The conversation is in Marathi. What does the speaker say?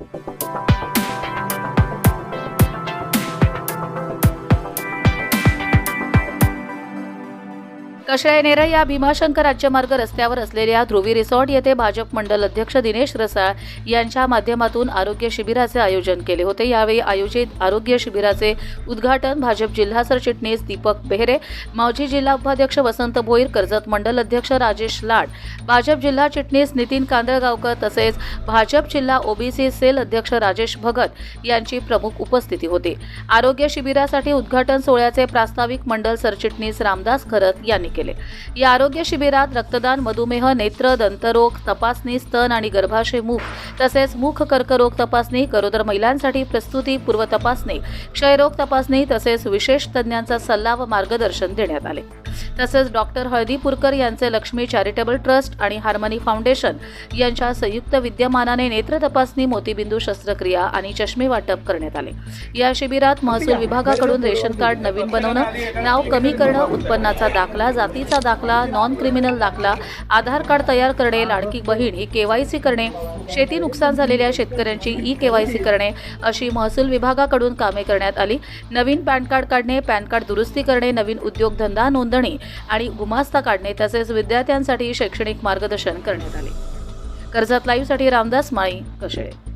Thank you. कशळे या भीमाशंकर राज्यमार्ग रस्त्यावर असलेल्या ध्रुवी रिसॉर्ट येथे भाजप मंडल अध्यक्ष दिनेश रसाळ यांच्या माध्यमातून आरोग्य शिबिराचे आयोजन केले होते. यावेळी आयोजित आरोग्य शिबिराचे उद्घाटन भाजप जिल्हा सरचिटणीस दीपक बेहरे मावजी जिल्हा उपाध्यक्ष वसंत भोईर कर्जत मंडल अध्यक्ष राजेश लाड भाजप जिल्हा चिटणीस नितीन कांदळगावकर तसेच भाजप जिल्हा ओबीसी सेल अध्यक्ष राजेश भगत यांची प्रमुख उपस्थिती होती. आरोग्य शिबिरासाठी उद्घाटन सोहळ्याचे प्रास्ताविक मंडल सरचिटणीस रामदास खरत यांनी केले. या आरोग्य शिबिरात रक्तदान मधुमेह नेत्र दंतरोग तपासणी स्तन आणि गर्भाशय मुख तसेच मुख कर्करोग तपासणी गरोदर महिलांसाठी प्रस्तुती पूर्व तपासणी क्षयरोग तपासणी तसेच विशेष तज्ज्ञांचा सल्ला व मार्गदर्शन देण्यात आले. तसेच डॉक्टर हळदीपूरकर यांचे लक्ष्मी चॅरिटेबल ट्रस्ट आणि हार्मनी फाउंडेशन यांच्या संयुक्त विद्यमानाने नेत्र तपासणी मोतीबिंदू शस्त्रक्रिया आणि चष्मे वाटप करण्यात आले. या शिबिरात महसूल विभागाकडून रेशन कार्ड नवीन बनवणं नाव कमी करणं उत्पन्नाचा दाखला जातीचा दाखला नॉन क्रिमिनल दाखला आधार कार्ड तयार करणे लाडकी बहीण ही केवायसी करणे शेती नुकसान झालेल्या शेतकऱ्यांची ई केवायसी करणे अशी महसूल विभागाकडून कामे करण्यात आली. नवीन पॅन कार्ड काढणे पॅन कार्ड दुरुस्ती करणे नवीन उद्योगधंदा नोंदणी आणि गुमास्ता काढणे तसेच विद्यार्थ्यांसाठी शैक्षणिक मार्गदर्शन करण्यात आले. कर्जत लाईव्हसाठी रामदास माळी कशळे.